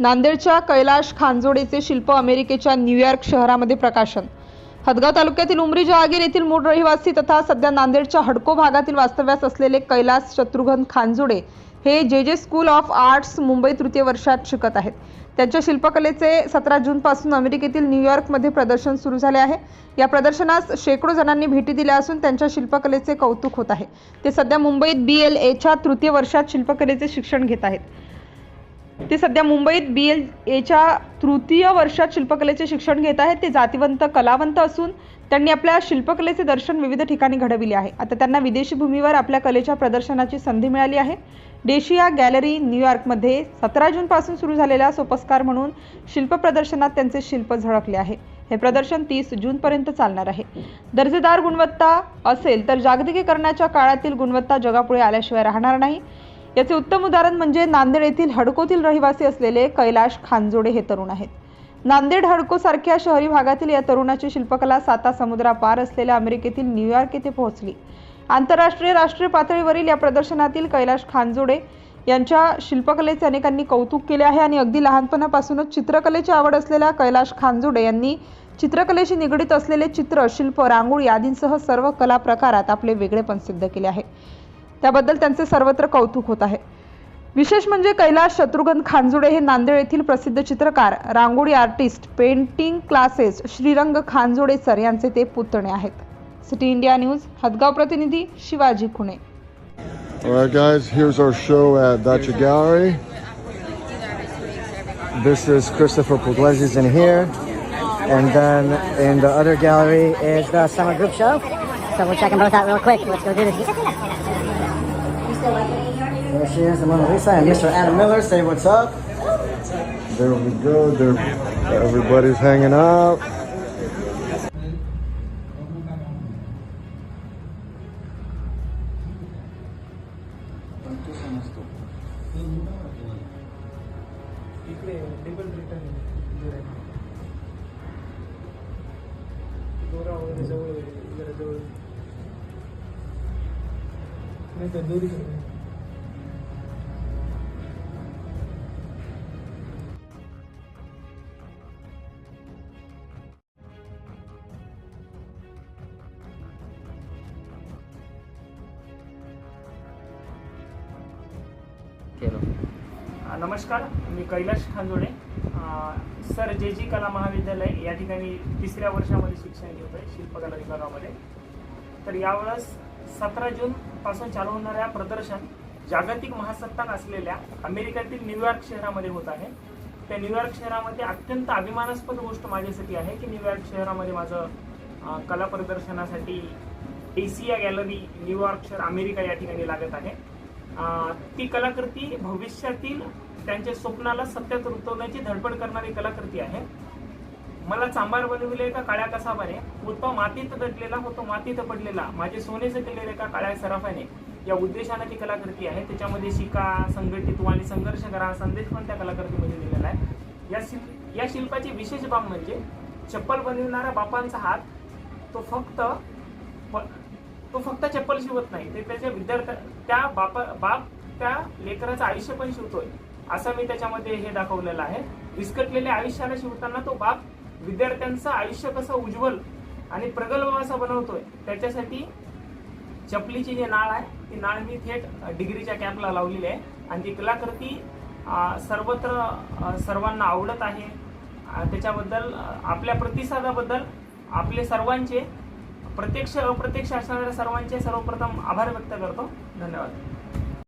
नांदेडच्या कैलाश खांजोडेचे शिल्प अमेरिकेच्या न्यूयॉर्क शहरामध्ये प्रकाशन. हदगाव तालुक्यातील उमरी जहागीर येथील मूळ रहिवासी तथा सध्या नांदेडच्या हडको भागातील वास्तव्यास असलेले कैलास शत्रुघ्न खांजोडे हे जे जे स्कूल ऑफ आर्ट्स मुंबई तृतीय वर्षात शिकत आहेत. त्यांच्या शिल्पकलेचे सतरा जूनपासून अमेरिकेतील न्यूयॉर्कमध्ये प्रदर्शन सुरू झाले आहे. या प्रदर्शनास शेकडो जणांनी भेटी दिल्या असून त्यांच्या शिल्पकलेचे कौतुक होत आहे. ते सध्या मुंबईत बी एल एच्या तृतीय वर्षात शिल्पकलेचे शिक्षण घेत आहेत. ते सध्या मुंबईत बी एल एच्या तृतीय वर्षात शिल्पकलेचे शिक्षण घेत आहेत. ते जातिवंत कलावंत असून त्यांनी आपल्या शिल्पकलेचे दर्शन विविध ठिकाणी घडविले आहे. आता त्यांना विदेशी भूमीवर आपल्या कलेच्या प्रदर्शनाची संधी मिळाली आहे. डेशिया गॅलरी न्यूयॉर्कमध्ये सतरा जूनपासून सुरू झालेल्या सोपस्कार म्हणून शिल्प प्रदर्शनात त्यांचे शिल्प झळकले आहे. हे प्रदर्शन तीस जूनपर्यंत चालणार आहे. दर्जेदार गुणवत्ता असेल तर जागतिकीकरणाच्या काळातील गुणवत्ता जगापुढे आल्याशिवाय राहणार नाही. याचे उत्तम उदाहरण म्हणजे नांदेड येथील हडकोतील रहिवासी असलेले कैलाश खानजोडे हे तरुण आहेत. नांदेड हडको सारख्या शहरी भागातील या तरुणाची शिल्पकला साता समुद्रापार असलेल्या अमेरिकेतील न्यूयॉर्क येथे पोहोचली. आंतरराष्ट्रीय राष्ट्रीय पातळीवरील या प्रदर्शनातील कैलाश खानजोडे यांच्या शिल्पकलेचे अनेकांनी कौतुक केले आहे आणि अगदी लहानपणापासूनच चित्रकलेची आवड असलेल्या कैलाश खानजोडे यांनी चित्रकलेशी निगडीत असलेले चित्र शिल्प रांगोळी आदींसह सर्व कला प्रकारात आपले वेगळेपण सिद्ध केले आहे. त्याबद्दल त्यांचे सर्वत्र कौतुक होत आहे विशेष म्हणजे कैलास शत्रुघ्न खानजुडे हे नांदेड येथील प्रसिद्ध चित्रकार rangoli artist painting classes Shrirang Khanjode sir यांचे ते पुतणे आहेत सिटी इंडिया न्यूज हदगाव प्रतिनिधी शिवाजी खुणे All guys, here's our show at Dacha Gallery. This is Christopher Pugliese in here. And then in the other gallery is the summer group show. So we'll check them both out real quick. Let's go do this. There she is, the Mona Lisa, and Mr. Adam Miller. Say what's up. There we go. There, everybody's hanging out. Thank you. केलं. नमस्कार मी Kailash Khanjode. Sir जे जी कला महाविद्यालय या ठिकाणी तिसऱ्या वर्षामध्ये शिक्षण घेत आहे शिल्पकला विभागामध्ये. तर यावेळेस सतरा जूनपासून चालू होणाऱ्या प्रदर्शन जागतिक महासत्ताक असलेल्या अमेरिकेतील न्यूयॉर्क शहरामध्ये होत आहे. त्या न्यूयॉर्क शहरामध्ये अत्यंत अभिमानास्पद गोष्ट माझ्यासाठी आहे की न्यूयॉर्क शहरामध्ये माझं कला प्रदर्शनासाठी एसिया गॅलरी न्यूयॉर्क शहर अमेरिका या ठिकाणी लागत आहे. ती कलाकृती भविष्यातील त्यांच्या स्वप्नाला सत्यात रुतवण्याची धडपड करणारी कलाकृती आहे. मला चांबार बनविले का काळ्या कसाबाने? होतो मातीत दडलेला होतो मातीत पडलेला. माझे सोनेचे केलेले का काळ्या सराफाने. या उद्देशाने ती कलाकृती आहे. त्याच्यामध्ये शिका संघटित आणि संघर्ष करा संदेश पण त्या कलाकृतीमध्ये दिलेला आहे. या शिल्प या शिल्पाची विशेष बाब म्हणजे चप्पल बनविणाऱ्या बापांचा हात तो फक्त तो फक्त चप्पल शिवत नाही. ते त्याच्या विद्यार्थ्या त्या बाप बाप त्या लेकराचं आयुष्य पण शिवतोय. असं मी त्याच्यामध्ये हे दाखवलेलं आहे. विस्कटलेल्या आयुष्याला शिवताना तो बाप विद्यार्थ्यांचं आयुष्य कसं उज्ज्वल आणि प्रगल्भ असं बनवतोय त्याच्यासाठी चपलीची जी नाळ आहे ती नाळ मी थेट डिग्रीच्या कॅम्पला लावलेली आहे. आणि ती कलाकृती सर्वत्र सर्वांना आवडत आहे. त्याच्याबद्दल आपल्या प्रतिसादाबद्दल आपले सर्वांचे प्रत्यक्ष अप्रत्यक्ष असणाऱ्या सर्वांचे सर्वप्रथम आभार व्यक्त करतो. धन्यवाद.